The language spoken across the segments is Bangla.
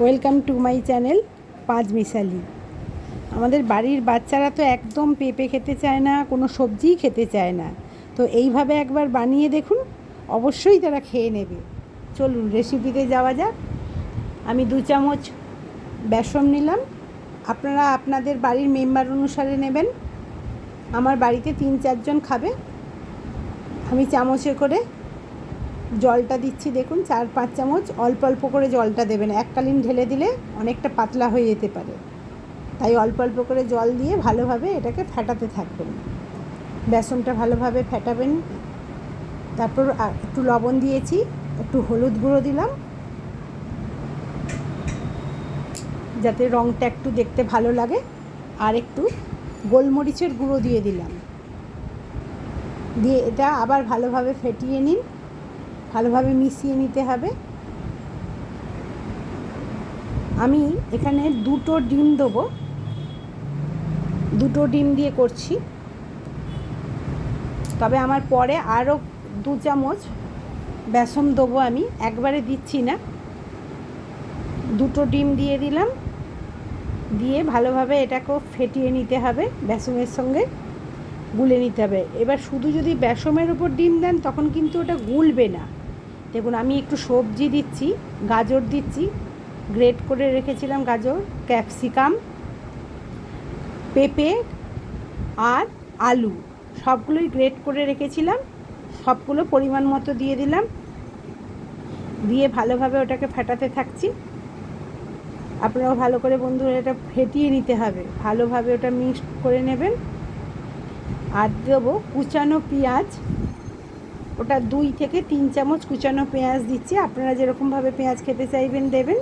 ওয়েলকাম টু মাই চ্যানেল পাঁচ মিশালি আমাদের বাড়ির বাচ্চারা তো একদম পেঁপে খেতে চায় না, কোনো সবজিই খেতে চায় না। তো এইভাবে একবার বানিয়ে দেখুন, অবশ্যই তারা খেয়ে নেবে। চলুন রেসিপিতে যাওয়া যাক। আমি দু চামচ বেসন নিলাম। আপনারা আপনাদের বাড়ির মেম্বার অনুসারে নেবেন। আমার বাড়িতে তিন চারজন খাবে। আমি চামচে করে জলটা দিচ্ছি, দেখুন, চার পাঁচ চামচ, অল্প অল্প করে জলটা দেবেন। এককালীন ঢেলে দিলে অনেকটা পাতলা হয়ে যেতে পারে। তাই অল্প অল্প করে জল দিয়ে ভালোভাবে এটাকে ফেটাতে থাকবেন। বেসনটা ভালোভাবে ফেটাবেন। তারপর একটু লবণ দিয়েছি, একটু হলুদ গুঁড়ো দিলাম। যাতে রঙটা একটু দেখতে ভালো লাগে। আর একটু গোলমরিচের গুঁড়ো দিয়ে দিলাম। দিয়ে এটা আবার ভালোভাবে ফেটিয়ে নিন। ভালোভাবে মিশিয়ে নিতে হবে। আমি এখানে দুটো ডিম দেবো। দুটো ডিম দিয়ে করছি। তবে আমার পরে আরও দু চামচ বেসন দেবো আমি, একবারে দিচ্ছি না। দুটো ডিম দিয়ে দিলাম। দিয়ে ভালোভাবে এটাকেও ফেটিয়ে নিতে হবে বেসনের সঙ্গে, গুলে নিতে হবে। এবার শুধু যদি বেসমের উপর ডিম দেন, তখন কিন্তু ওটা গুলবে না। দেখুন, আমি একটু সবজি দিচ্ছি, গাজর দিচ্ছি গ্রেট করে রেখেছিলাম গাজর ক্যাপসিকাম পেঁপে আর আলু, সবগুলোই গ্রেট করে রেখেছিলাম, সবগুলো পরিমাণ মতো দিয়ে দিলাম, দিয়ে ভালোভাবে ওটাকে ফাটাতে থাকছি। আপনারাও ভালো করে বন্ধুরা এটা ফেটিয়ে নিতে হবে, ভালোভাবে ওটা মিক্সড করে নেবেন। আর দেবো কুচানো পেঁয়াজ ওটা দুই থেকে তিন চামচ কুচানো পেঁয়াজ দিচ্ছি। আপনারা যেরকমভাবে পেঁয়াজ খেতে চাইবেন, দেবেন।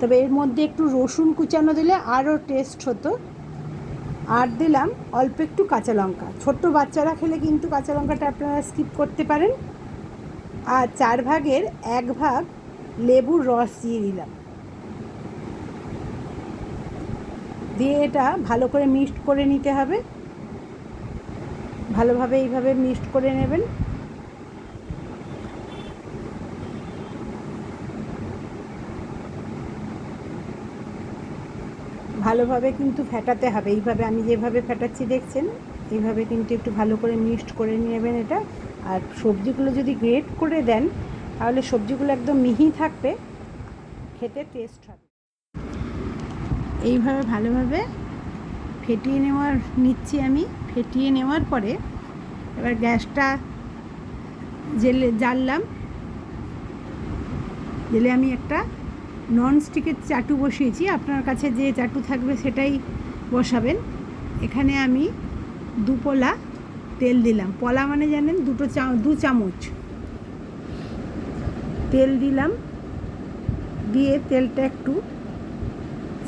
তবে এর মধ্যে একটু রসুন কুচানো দিলে আরও টেস্ট হতো। আর দিলাম অল্প একটু কাঁচা লঙ্কা। ছোট্ট বাচ্চারা খেলে কিন্তু কাঁচা লঙ্কাটা আপনারা স্কিপ করতে পারেন। আর চার ভাগের এক ভাগ লেবুর রস দিয়ে দিলাম। দিয়ে এটা ভালো করে মিক্সড করে নিতে হবে। ভালোভাবে এইভাবে মিক্সড করে নেবেন। ভালোভাবে কিন্তু ফেটাতে হবে। এইভাবে আমি যেভাবে ফেটাচ্ছি, দেখছেন? এইভাবে কিন্তু একটু ভালো করে মিক্সড করে নেবেন এটা। আর সবজিগুলো যদি গ্রেট করে দেন, তাহলে সবজিগুলো একদম মিহি থাকবে। খেতে টেস্ট হবে। এইভাবে ভালোভাবে ফেটিয়ে নেওয়ার, নিচ্ছি আমি। ফেটিয়ে নেওয়ার পরে এবার গ্যাসটা জেলে জ্বাললাম জেলে আমি একটা নন স্টিকের চাটু বসিয়েছি। আপনার কাছে যে চাটু থাকবে সেটাই বসাবেন। এখানে আমি দু পোলা তেল দিলাম। পলা মানে জানেন দুটো চা, দু চামচ। তেল দিলাম। দিয়ে তেলটা একটু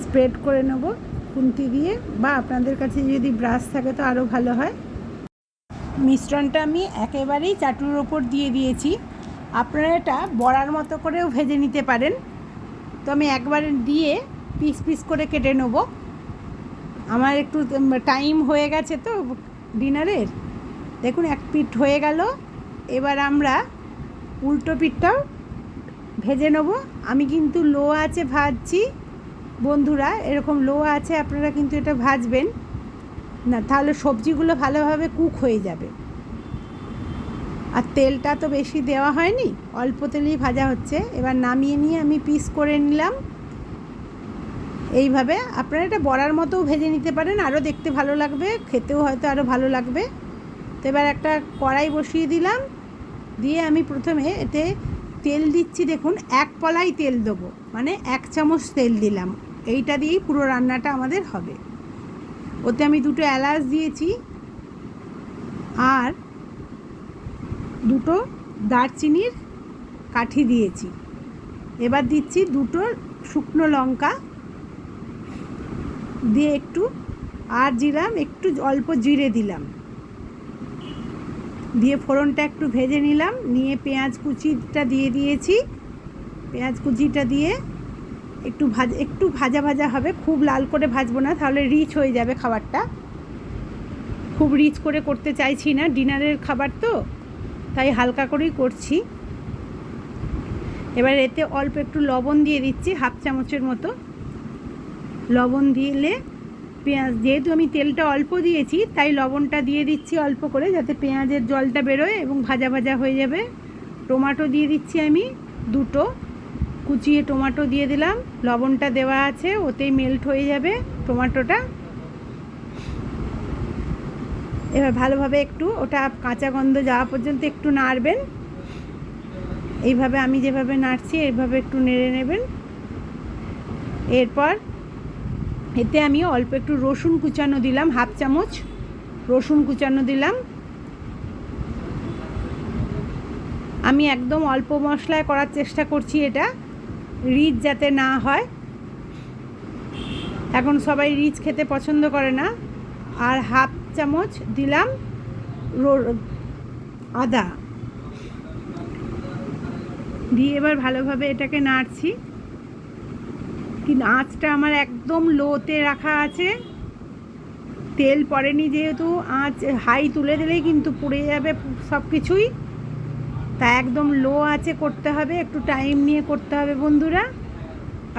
স্প্রেড করে নেব খুন্তি দিয়ে। বা আপনাদের কাছে যদি ব্রাশ থাকে তো আরও ভালো হয়। মিশ্রণটা আমি একেবারেই চাটুর ওপর দিয়ে দিয়েছি। আপনারা এটা বড়ার মতো করেও ভেজে নিতে পারেন। তো আমি একবারে দিয়ে পিস পিস করে কেটে নেব। আমার একটু টাইম হয়ে গেছে তো ডিনারের। দেখুন, এক পিঠ হয়ে গেল। এবার আমরা উল্টো পিঠটাও ভেজে নেব। আমি কিন্তু লো আছে ভাজছি। বন্ধুরা, এরকম লো আছে আপনারা কিন্তু এটা ভাজবেন। না, তাহলে সবজিগুলো ভালোভাবে কুক হয়ে যাবে। আর তেলটা তো বেশি দেওয়া হয়নি, অল্প তেলেই ভাজা হচ্ছে। এবার নামিয়ে নিয়ে আমি পিস করে নিলাম। এইভাবে আপনারা এটা বড়ার মতোও ভেজে নিতে পারেন, আরও দেখতে ভালো লাগবে, খেতেও হয়তো আরও ভালো লাগবে। তো এবার একটা কড়াই বসিয়ে দিলাম, দিয়ে আমি প্রথমে এতে তেল দিচ্ছি, দেখুন, এক পলাই তেল দেবো মানে এক চামচ তেল দিলাম। এইটা দিয়েই পুরো রান্নাটা আমাদের হবে। ওতে আমি দুটো এলাচ দিয়েছি। আর দুটো দারচিনির কাঠি দিয়েছি। এবার দিচ্ছি দুটো শুকনো লঙ্কা। দিয়ে একটু আর দিলাম, একটু অল্প জিরে দিলাম। দিয়ে ফোড়নটা একটু ভেজে নিলাম, নিয়ে পেঁয়াজ কুচিটা দিয়ে দিয়েছি। পেঁয়াজ কুচিটা দিয়ে একটু ভাজ, একটু ভাজা ভাজা হবে, খুব লাল করে ভাজবো না, তাহলে রিচ হয়ে যাবে খাবারটা। খুব রিচ করে করতে চাইছি না, ডিনারের খাবার তো। তাই হালকা করেই করছি। এবার এতে অল্প একটু লবণ দিয়ে দিচ্ছি, হাফ চামচের মতো। লবণ দিলে পেঁয়াজ, যেহেতু আমি তেলটা অল্প দিয়েছি, তাই লবণটা দিয়ে দিচ্ছি অল্প করে যাতে পেঁয়াজের জলটা বেরোয় এবং ভাজা ভাজা হয়ে যাবে। টমাটো দিয়ে দিচ্ছি আমি দুটো। কুচিয়ে টমাটো দিয়ে দিলাম। লবণটা দেওয়া আছে, ওতেই মেল্ট হয়ে যাবে টমেটোটা। এবার ভালোভাবে একটু ওটা কাঁচা গন্ধ যাওয়া পর্যন্ত একটু নাড়বেন। এইভাবে আমি যেভাবে নাড়ছি, এইভাবে একটু নেড়ে নেবেন। এরপর এতে আমি অল্প একটু রসুন কুচানো দিলাম, হাফ চামচ রসুন কুচানো দিলাম। আমি একদম অল্প মশলায় করার চেষ্টা করছি এটা, রিচ যাতে না হয়। এখন সবাই রিচ খেতে পছন্দ করে না। আর হাফ চামচ দিলাম আদা। দিয়ে এবার ভালোভাবে এটাকে নাড়ছি। কিন্তু আঁচটা আমার একদম লোতে রাখা আছে। তেল পড়েনি যেহেতু, আঁচ হাই তুলে দিলেই কিন্তু পুড়ে যাবে সব কিছুই। তা একদম লো আছে করতে হবে, একটু টাইম নিয়ে করতে হবে বন্ধুরা।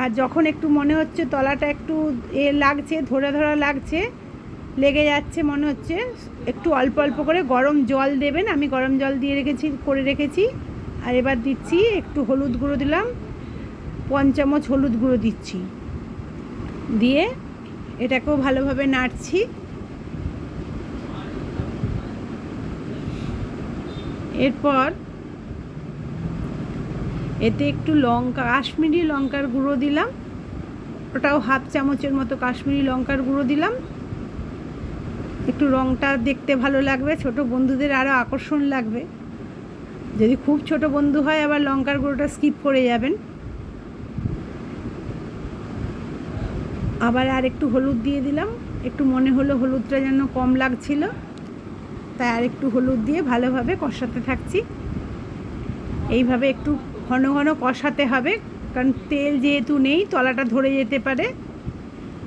আর যখন একটু মনে হচ্ছে তলাটা একটু এ লাগছে, ধরে ধরা লাগছে লেগে যাচ্ছে মনে হচ্ছে। একটু অল্প অল্প করে গরম জল দেবেন, আমি গরম জল দিয়ে রেখেছি, করে রেখেছি। আর এবার দিচ্ছি একটু হলুদ গুঁড়ো দিলাম পঞ্চামচ হলুদ গুঁড়ো দিচ্ছি। দিয়ে এটাকেও ভালোভাবে নাড়ছি। এরপর এতে একটু লঙ্কা, কাশ্মীরি লঙ্কার গুঁড়ো দিলাম। ওটাও হাফ চামচের মতো কাশ্মীরি লঙ্কার গুঁড়ো দিলাম। একটু রঙটা দেখতে ভালো লাগবে, ছোট বন্ধুদের আরও আকর্ষণ লাগবে। যদি খুব ছোট বন্ধু হয়, আবার লঙ্কার গুঁড়োটা স্কিপ করে যাবেন। আবার আর একটু হলুদ দিয়ে দিলাম। একটু মনে হলো হলুদটা যেন কম লাগছিল। তাই আর একটু হলুদ দিয়ে ভালোভাবে কষাতে থাকছি। এইভাবে একটু ঘন ঘন কষাতে হবে, কারণ তেল যেহেতু নেই, তলাটা ধরে যেতে পারে।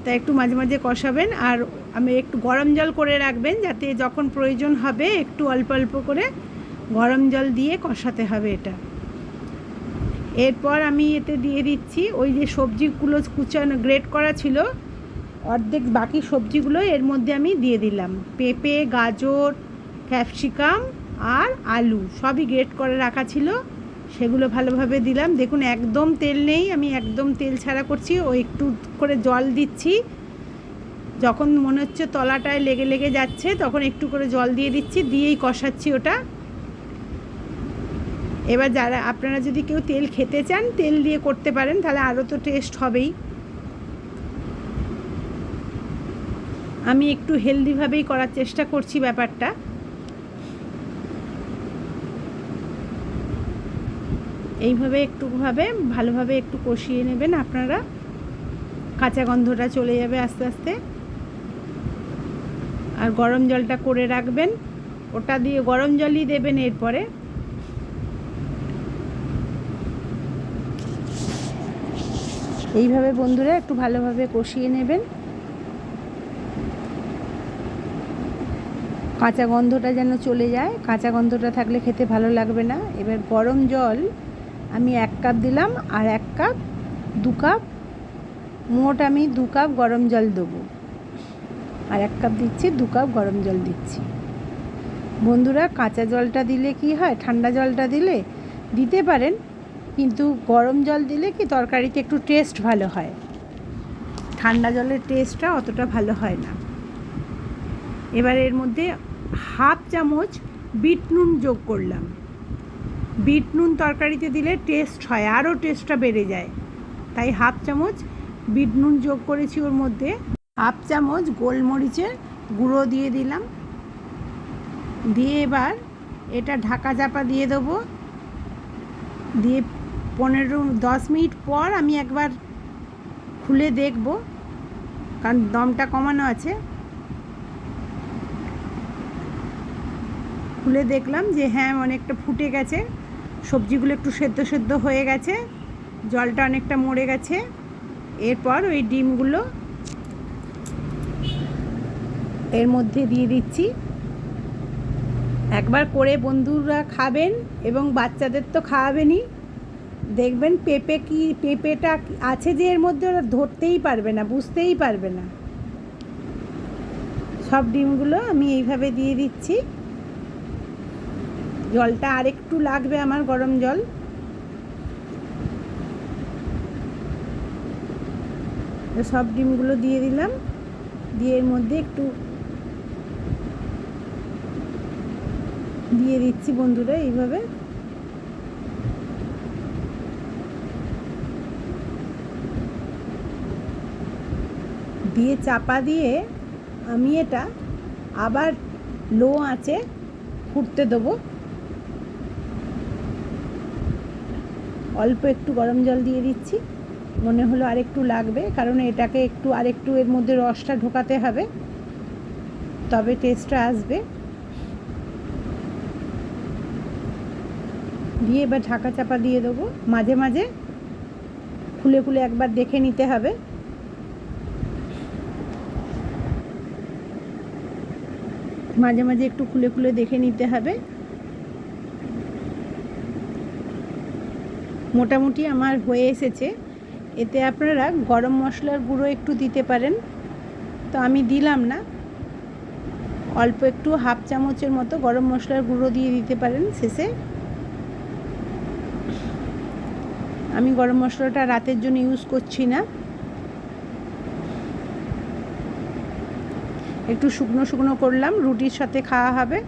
তাই একটু মাঝে মাঝে কষাবেন আর আমি একটু গরম জল করে রাখবেন যাতে যখন প্রয়োজন হবে একটু অল্প অল্প করে গরম জল দিয়ে কষাতে হবে এটা। এরপর আমি এতে দিয়ে দিচ্ছি ওই যে সবজিগুলো কুচানো, গ্রেট করা ছিল, অর্ধেক বাকি সবজিগুলো এর মধ্যে আমি দিয়ে দিলাম। পেঁপে, গাজর, ক্যাপসিকাম আর আলু সবই গ্রেট করে রাখা ছিল। সেগুলো ভালোভাবে দিলাম। দেখুন, একদম তেল নেই, আমি একদম তেল ছাড়া করছি। ও একটু করে জল দিচ্ছি। যখন মনে হচ্ছে তলাটায় লেগে লেগে যাচ্ছে, তখন একটু করে জল দিয়ে দিচ্ছি, দিয়েই কষাচ্ছি ওটা। এবার যারা, আপনারা যদি কেউ তেল খেতে চান, তেল দিয়ে করতে পারেন, তাহলে আরও তো টেস্ট হবেই। আমি একটু হেলদিভাবেই করার চেষ্টা করছি ব্যাপারটা। এইভাবে একটুভাবে ভালোভাবে একটু কষিয়ে নেবেন আপনারা। কাঁচা গন্ধটা চলে যাবে আস্তে আস্তে। আর গরম জলটা করে রাখবেন। ওটা দিয়ে গরম জলই দেবেন এরপরে। এইভাবে বন্ধুরা একটু ভালোভাবে কষিয়ে নেবেন। কাঁচা গন্ধটা যেন চলে যায়। কাঁচা গন্ধটা থাকলে খেতে ভালো লাগবে না। এবার গরম জল আমি এক কাপ দিলাম আর এক কাপ, দু কাপ, মোট আমি দু কাপ গরম জল দেবো। আর এক কাপ দিচ্ছি, দু কাপ গরম জল দিচ্ছি। বন্ধুরা, কাঁচা জলটা দিলে কি হয়? ঠান্ডা জলটা দিলে দিতে পারেন, কিন্তু গরম জল দিলে কি তরকারিতে একটু টেস্ট ভালো হয়? ঠান্ডা জলের টেস্টটা অতটা ভালো হয় না। এবার এর মধ্যে হাফ চামচ বিট নুন যোগ করলাম। বিট নুন তরকারিতে দিলে টেস্ট হয়, আরও টেস্টটা বেড়ে যায়। তাই হাফ চামচ বিট নুন যোগ করেছি ওর মধ্যে। হাফ চামচ গোলমরিচের গুঁড়ো দিয়ে দিলাম। দিয়ে এবার এটা ঢাকা চাপা দিয়ে দেবো। দিয়ে পনেরো, দশ মিনিট পর আমি একবার খুলে দেখব, কারণ দমটা কমানো আছে। খুলে দেখলাম যে হ্যাঁ অনেকটা ফুটে গেছে। সবজিগুলো একটু সেদ্ধ সেদ্ধ হয়ে গেছে, জলটা অনেকটা মরে গেছে। এরপর ওই ডিমগুলো এর মধ্যে দিয়ে দিচ্ছি। একবার করে বন্ধুরা খাবেন এবং বাচ্চাদের তো খাওয়াবেনই। দেখবেন পেঁপে কি, পেঁপেটা আছে যে এর মধ্যে ওরা ধরতেই পারবে না, বুঝতেই পারবে না। সব ডিমগুলো আমি এইভাবে দিয়ে দিচ্ছি। জলটা আর একটু লাগবে আমার গরম জল। সব ডিমগুলো দিয়ে দিলাম। দিয়ে এর মধ্যে একটু দিয়ে দিচ্ছি বন্ধুরা এইভাবে। দিয়ে চাপা দিয়ে আমি এটা আবার লো আঁচে ফুটতে দেবো। অল্প একটু গরম জল দিয়ে দিচ্ছি। মনে হলো আরেকটু লাগবে, কারণ এটাকে একটু, আরেকটু এর মধ্যে রসটা ঢোকাতে হবে। তবে টেস্টটা আসবে। দিয়ে এবার ঢাকা চাপা দিয়ে দেবো। মাঝে মাঝে খুলে খুলে একবার দেখে নিতে হবে। মাঝে মাঝে একটু খুলে খুলে দেখে নিতে হবে। মোটামুটি আমার হয়ে এসেছে। এতে আপনারা গরম মশলার গুঁড়ো একটু দিতে পারেন। তো আমি দিলাম না। অল্প একটু হাফ চামচের মতো গরম মশলার গুঁড়ো দিয়ে দিতে পারেন শেষে। আমি গরম মশলাটা রাতের জন্য ইউজ করছি না। একটু শুকনো শুকনো করলাম, রুটির সাথে খাওয়া হবে।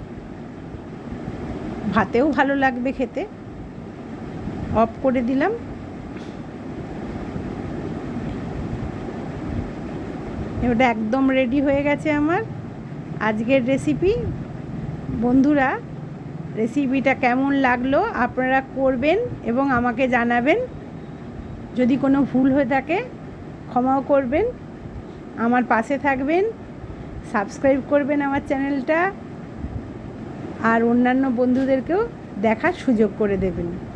ভাতেও ভালো লাগবে খেতে। অফ করে দিলাম। এবারে একদম রেডি হয়ে গেছে আমার। আজকের রেসিপি বন্ধুরা রেসিপিটা কেমন লাগল আপনারা করবেন এবং আমাকে জানাবেন। যদি কোনো ভুল হয়ে থাকে, ক্ষমাও করবেন। আমার পাশে থাকবেন। সাবস্ক্রাইব করবেন আমার চ্যানেলটা। আর অন্যান্য বন্ধুদেরকেও দেখার সুযোগ করে দেবেন।